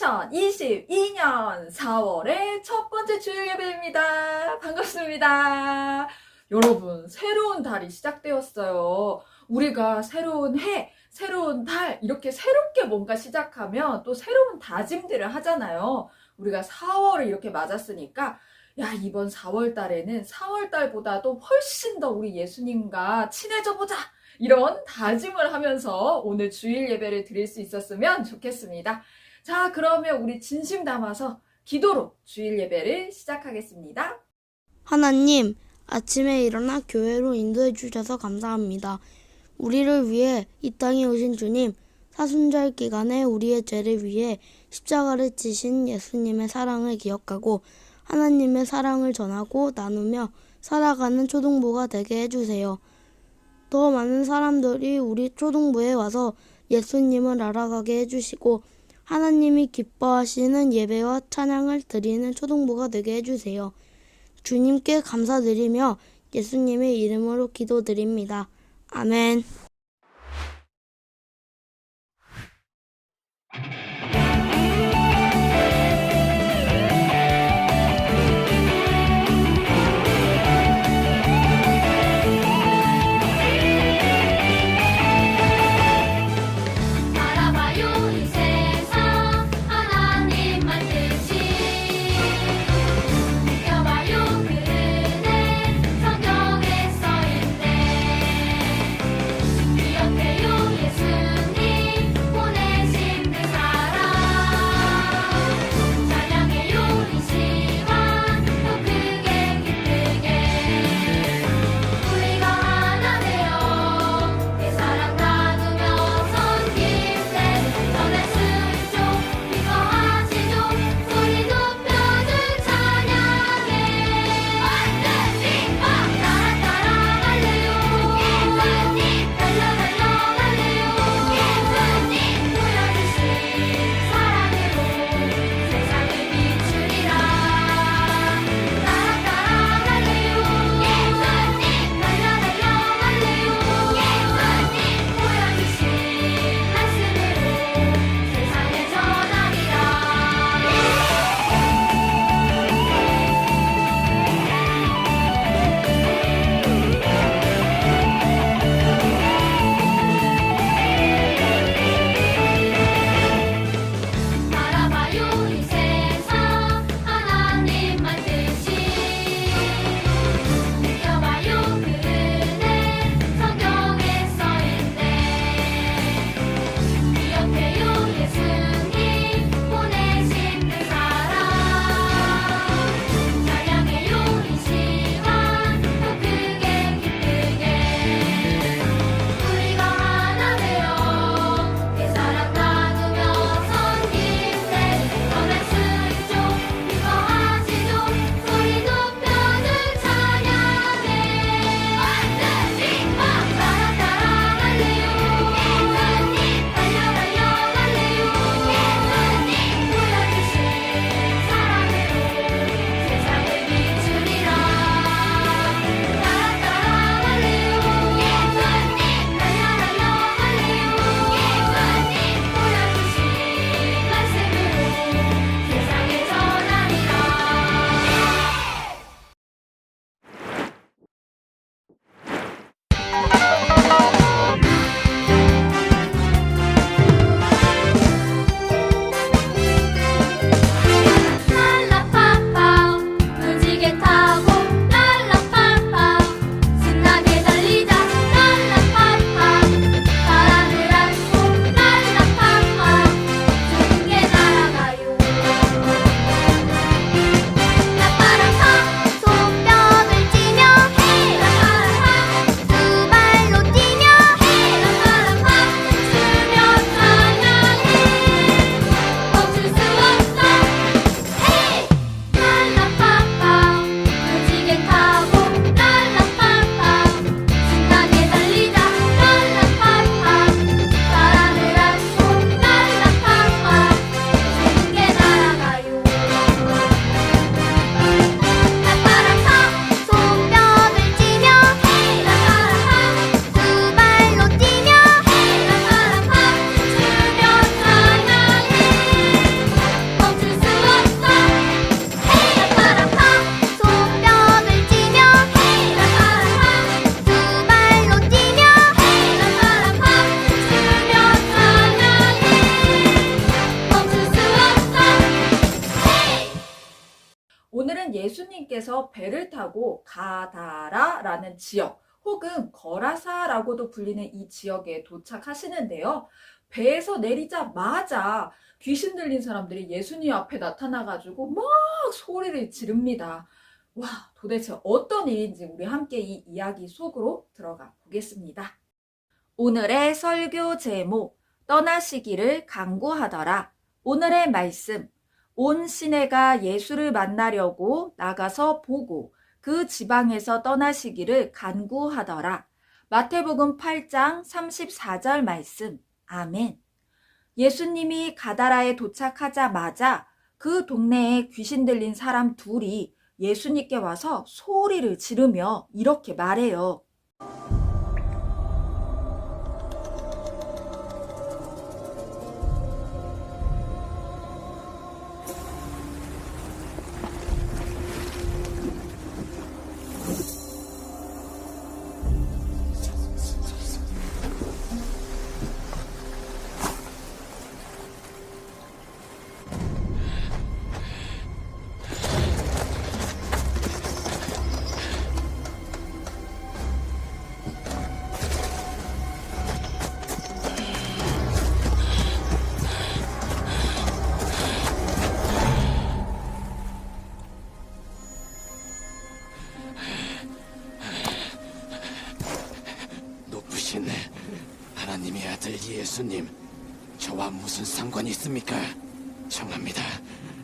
2022년 4월의 첫 번째 주일 예배입니다. 반갑습니다. 여러분, 새로운 달이 시작되었어요. 우리가 새로운 해, 새로운 달, 이렇게 새롭게 뭔가 시작하면 또 새로운 다짐들을 하잖아요. 우리가 4월을 이렇게 맞았으니까, 야, 이번 4월 달에는 4월 달보다도 훨씬 더 우리 예수님과 친해져 보자! 이런 다짐을 하면서 오늘 주일 예배를 드릴 수 있었으면 좋겠습니다. 자, 그러면 우리 진심 담아서 기도로 주일 예배를 시작하겠습니다. 하나님, 아침에 일어나 교회로 인도해 주셔서 감사합니다. 우리를 위해 이 땅에 오신 주님, 사순절 기간에 우리의 죄를 위해 십자가를 지신 예수님의 사랑을 기억하고 하나님의 사랑을 전하고 나누며 살아가는 초등부가 되게 해주세요. 더 많은 사람들이 우리 초등부에 와서 예수님을 알아가게 해주시고 하나님이 기뻐하시는 예배와 찬양을 드리는 초등부가 되게 해주세요. 주님께 감사드리며 예수님의 이름으로 기도드립니다. 아멘. 가다라라는 지역 혹은 거라사라고도 불리는 이 지역에 도착하시는데요. 배에서 내리자마자 귀신 들린 사람들이 예수님 앞에 나타나가지고 막 소리를 지릅니다. 와, 도대체 어떤 일인지 우리 함께 이 이야기 속으로 들어가 보겠습니다. 오늘의 설교 제목, 떠나시기를 강구하더라. 오늘의 말씀, 온 시내가 예수를 만나려고 나가서 보고 그 지방에서 떠나시기를 간구하더라. 마태복음 8장 34절 말씀. 아멘. 예수님이 가다라에 도착하자마자 그 동네에 귀신 들린 사람 둘이 예수님께 와서 소리를 지르며 이렇게 말해요. 예수님, 저와 무슨 상관이 있습니까? 청합니다.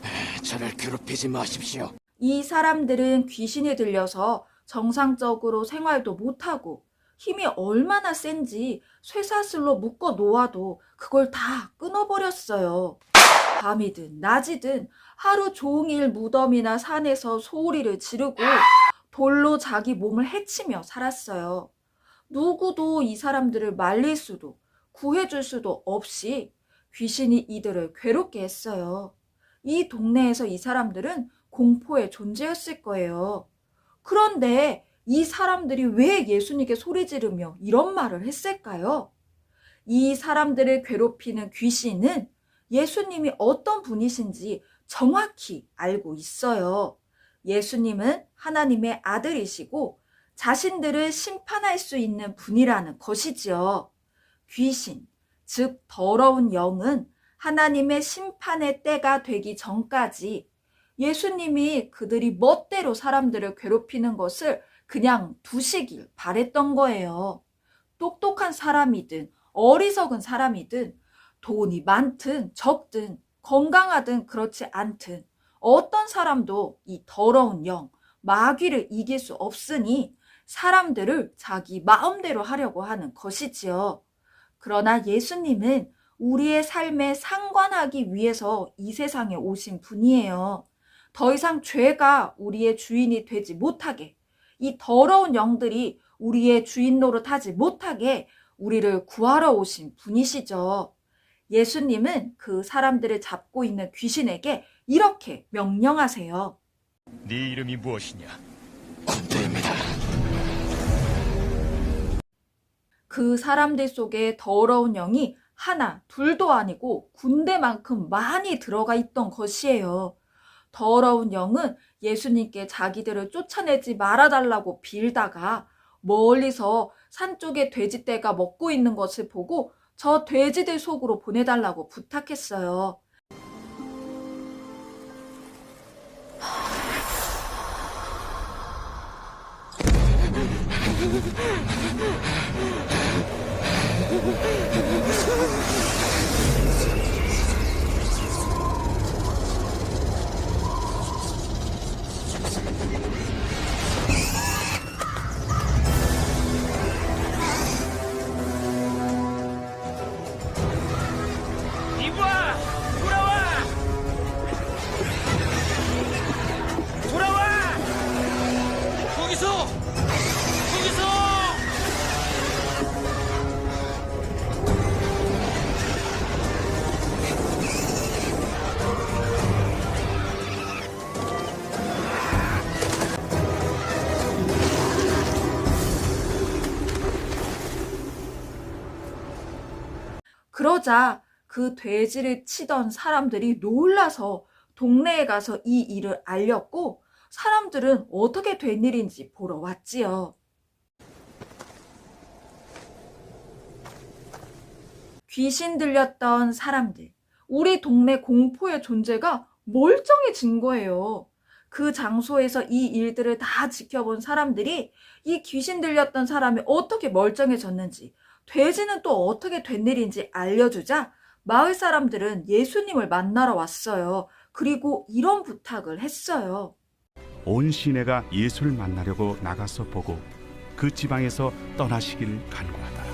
아, 저를 괴롭히지 마십시오. 이 사람들은 귀신이 들려서 정상적으로 생활도 못하고 힘이 얼마나 센지 쇠사슬로 묶어 놓아도 그걸 다 끊어버렸어요. 밤이든 낮이든 하루 종일 무덤이나 산에서 소리를 지르고 돌로 자기 몸을 해치며 살았어요. 누구도 이 사람들을 말릴 수도 구해줄 수도 없이 귀신이 이들을 괴롭게 했어요. 이 동네에서 이 사람들은 공포의 존재였을 거예요. 그런데 이 사람들이 왜 예수님께 소리 지르며 이런 말을 했을까요? 이 사람들을 괴롭히는 귀신은 예수님이 어떤 분이신지 정확히 알고 있어요. 예수님은 하나님의 아들이시고 자신들을 심판할 수 있는 분이라는 것이지요. 귀신, 즉 더러운 영은 하나님의 심판의 때가 되기 전까지 예수님이 그들이 멋대로 사람들을 괴롭히는 것을 그냥 두시길 바랬던 거예요. 똑똑한 사람이든 어리석은 사람이든 돈이 많든 적든 건강하든 그렇지 않든 어떤 사람도 이 더러운 영, 마귀를 이길 수 없으니 사람들을 자기 마음대로 하려고 하는 것이지요. 그러나 예수님은 우리의 삶에 상관하기 위해서 이 세상에 오신 분이에요. 더 이상 죄가 우리의 주인이 되지 못하게, 이 더러운 영들이 우리의 주인 노릇하지 못하게 우리를 구하러 오신 분이시죠. 예수님은 그 사람들을 잡고 있는 귀신에게 이렇게 명령하세요. 네 이름이 무엇이냐? 군대 그 사람들 속에 더러운 영이 하나, 둘도 아니고 군대만큼 많이 들어가 있던 것이에요. 더러운 영은 예수님께 자기들을 쫓아내지 말아달라고 빌다가 멀리서 산 쪽에 돼지떼가 먹고 있는 것을 보고 저 돼지들 속으로 보내달라고 부탁했어요. 이봐! 돌아와! 돌아와! 거기서! 그러자 그 돼지를 치던 사람들이 놀라서 동네에 가서 이 일을 알렸고 사람들은 어떻게 된 일인지 보러 왔지요. 귀신 들렸던 사람들. 우리 동네 공포의 존재가 멀쩡해진 거예요. 그 장소에서 이 일들을 다 지켜본 사람들이 이 귀신 들렸던 사람이 어떻게 멀쩡해졌는지, 돼지는 또 어떻게 된 일인지 알려주자 마을 사람들은 예수님을 만나러 왔어요. 그리고 이런 부탁을 했어요. 온 시내가 예수를 만나려고 나가서 보고 그 지방에서 떠나시기를 간구하더라.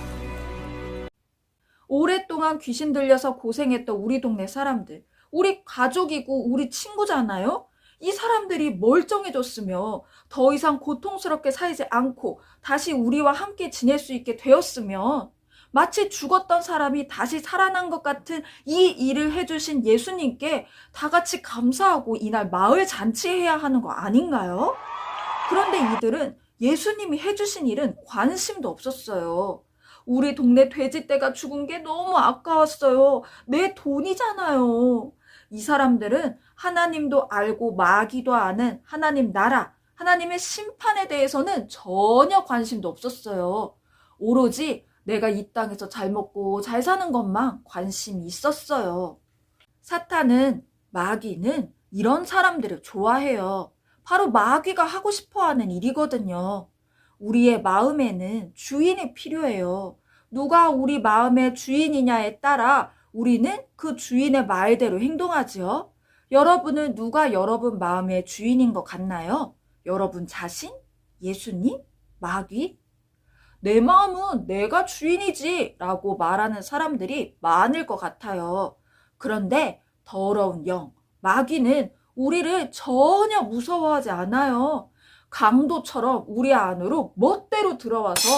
오랫동안 귀신 들려서 고생했던 우리 동네 사람들, 우리 가족이고 우리 친구잖아요? 이 사람들이 멀쩡해졌으며 더 이상 고통스럽게 살지 않고 다시 우리와 함께 지낼 수 있게 되었으면 마치 죽었던 사람이 다시 살아난 것 같은 이 일을 해주신 예수님께 다 같이 감사하고 이날 마을 잔치해야 하는 거 아닌가요? 그런데 이들은 예수님이 해주신 일은 관심도 없었어요. 우리 동네 돼지떼가 죽은 게 너무 아까웠어요. 내 돈이잖아요. 이 사람들은 하나님도 알고 마귀도 아는 하나님 나라, 하나님의 심판에 대해서는 전혀 관심도 없었어요. 오로지 내가 이 땅에서 잘 먹고 잘 사는 것만 관심이 있었어요. 사탄은, 마귀는 이런 사람들을 좋아해요. 바로 마귀가 하고 싶어 하는 일이거든요. 우리의 마음에는 주인이 필요해요. 누가 우리 마음의 주인이냐에 따라 우리는 그 주인의 말대로 행동하지요. 여러분은 누가 여러분 마음의 주인인 것 같나요? 여러분 자신? 예수님? 마귀? 내 마음은 내가 주인이지 라고 말하는 사람들이 많을 것 같아요. 그런데 더러운 영, 마귀는 우리를 전혀 무서워하지 않아요. 강도처럼 우리 안으로 멋대로 들어와서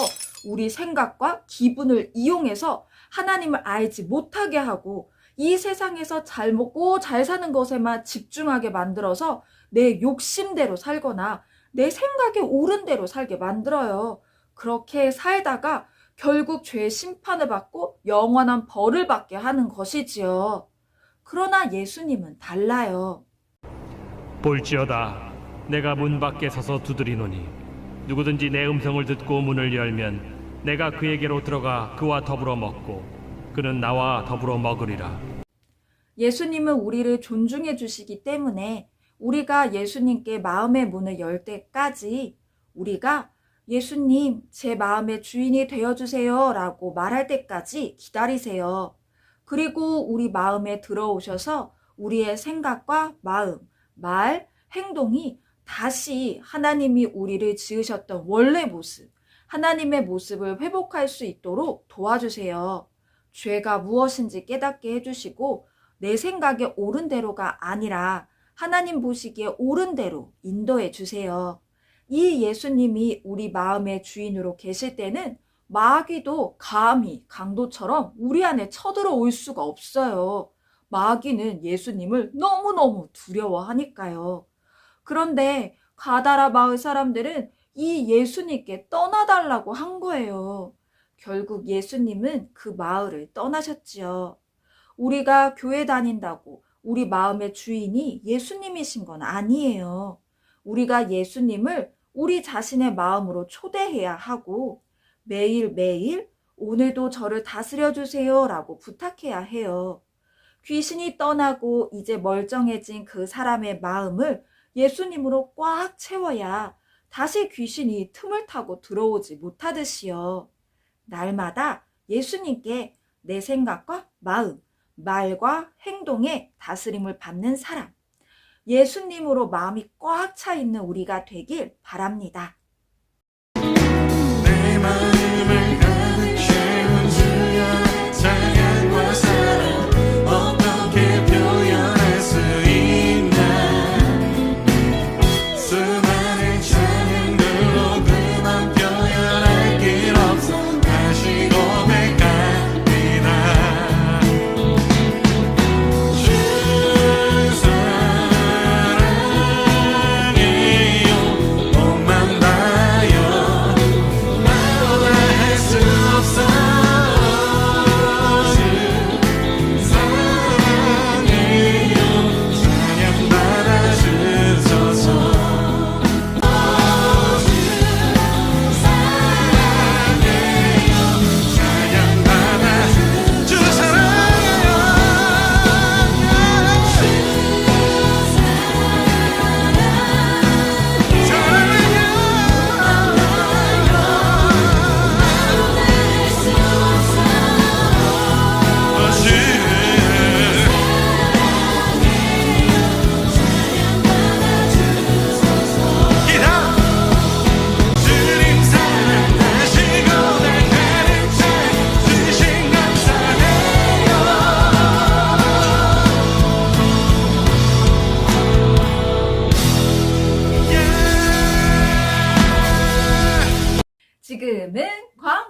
우리 생각과 기분을 이용해서 하나님을 알지 못하게 하고 이 세상에서 잘 먹고 잘 사는 것에만 집중하게 만들어서 내 욕심대로 살거나 내 생각에 옳은 대로 살게 만들어요. 그렇게 살다가 결국 죄의 심판을 받고 영원한 벌을 받게 하는 것이지요. 그러나 예수님은 달라요. 볼지어다 내가 문 밖에 서서 두드리노니 누구든지 내 음성을 듣고 문을 열면 내가 그에게로 들어가 그와 더불어 먹고 그는 나와 더불어 먹으리라 예수님은 우리를 존중해 주시기 때문에 우리가 예수님께 마음의 문을 열 때까지 우리가 예수님, 제 마음의 주인이 되어주세요 라고 말할 때까지 기다리세요. 그리고 우리 마음에 들어오셔서 우리의 생각과 마음, 말, 행동이 다시 하나님이 우리를 지으셨던 원래 모습, 하나님의 모습을 회복할 수 있도록 도와주세요. 죄가 무엇인지 깨닫게 해주시고 내 생각에 옳은 대로가 아니라 하나님 보시기에 옳은 대로 인도해 주세요. 이 예수님이 우리 마음의 주인으로 계실 때는 마귀도 감히 강도처럼 우리 안에 쳐들어올 수가 없어요. 마귀는 예수님을 너무너무 두려워하니까요. 그런데 가다라 마을 사람들은 이 예수님께 떠나달라고 한 거예요. 결국 예수님은 그 마을을 떠나셨지요. 우리가 교회 다닌다고 우리 마음의 주인이 예수님이신 건 아니에요. 우리가 예수님을 우리 자신의 마음으로 초대해야 하고 매일매일 오늘도 저를 다스려 주세요 라고 부탁해야 해요. 귀신이 떠나고 이제 멀쩡해진 그 사람의 마음을 예수님으로 꽉 채워야 다시 귀신이 틈을 타고 들어오지 못하듯이요. 날마다 예수님께 내 생각과 마음, 말과 행동에 다스림을 받는 사람, 예수님으로 마음이 꽉 차 있는 우리가 되길 바랍니다.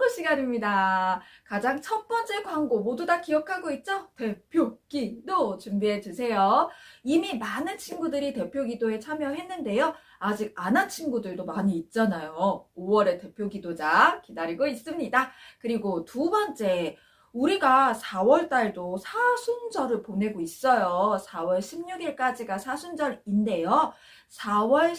시간입니다. 가장 첫 번째 광고 모두 다 기억하고 있죠? 대표 기도 준비해 주세요. 이미 많은 친구들이 대표 기도에 참여했는데요. 아직 안 한 친구들도 많이 있잖아요. 5월의 대표 기도자 기다리고 있습니다. 그리고 두 번째, 우리가 4월 달도 사순절을 보내고 있어요. 4월 16일까지가 사순절인데요. 4월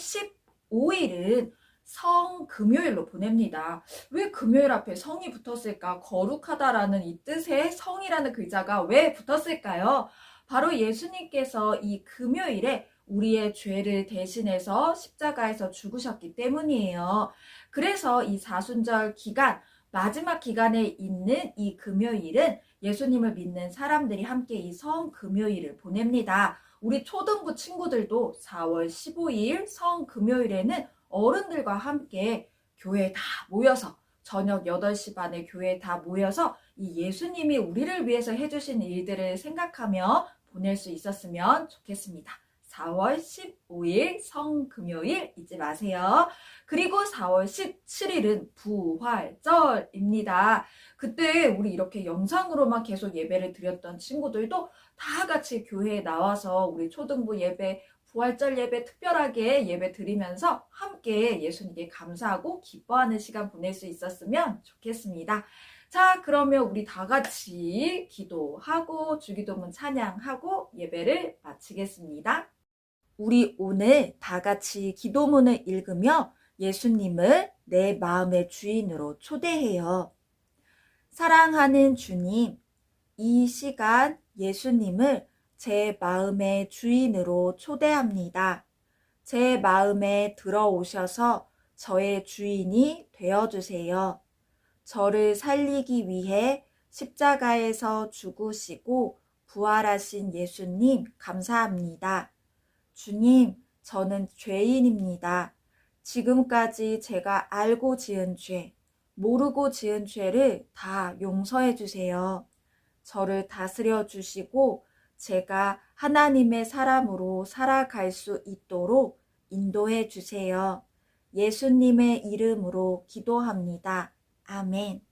15일은 성 금요일로 보냅니다. 왜 금요일 앞에 성이 붙었을까? 거룩하다라는 이 뜻의 성이라는 글자가 왜 붙었을까요? 바로 예수님께서 이 금요일에 우리의 죄를 대신해서 십자가에서 죽으셨기 때문이에요. 그래서 이 사순절 기간, 마지막 기간에 있는 이 금요일은 예수님을 믿는 사람들이 함께 이 성 금요일을 보냅니다. 우리 초등부 친구들도 4월 15일 성 금요일에는 어른들과 함께 교회에 다 모여서 저녁 8시 반에 교회에 다 모여서 이 예수님이 우리를 위해서 해주신 일들을 생각하며 보낼 수 있었으면 좋겠습니다. 4월 15일 성금요일 잊지 마세요. 그리고 4월 17일은 부활절입니다. 그때 우리 이렇게 영상으로만 계속 예배를 드렸던 친구들도 다 같이 교회에 나와서 우리 초등부 예배, 부활절 예배 특별하게 예배 드리면서 함께 예수님께 감사하고 기뻐하는 시간 보낼 수 있었으면 좋겠습니다. 자, 그러면 우리 다 같이 기도하고 주기도문 찬양하고 예배를 마치겠습니다. 우리 오늘 다 같이 기도문을 읽으며 예수님을 내 마음의 주인으로 초대해요. 사랑하는 주님, 이 시간 예수님을 제 마음의 주인으로 초대합니다. 제 마음에 들어오셔서 저의 주인이 되어주세요. 저를 살리기 위해 십자가에서 죽으시고 부활하신 예수님 감사합니다. 주님, 저는 죄인입니다. 지금까지 제가 알고 지은 죄, 모르고 지은 죄를 다 용서해 주세요. 저를 다스려 주시고 제가 하나님의 사람으로 살아갈 수 있도록 인도해 주세요. 예수님의 이름으로 기도합니다. 아멘.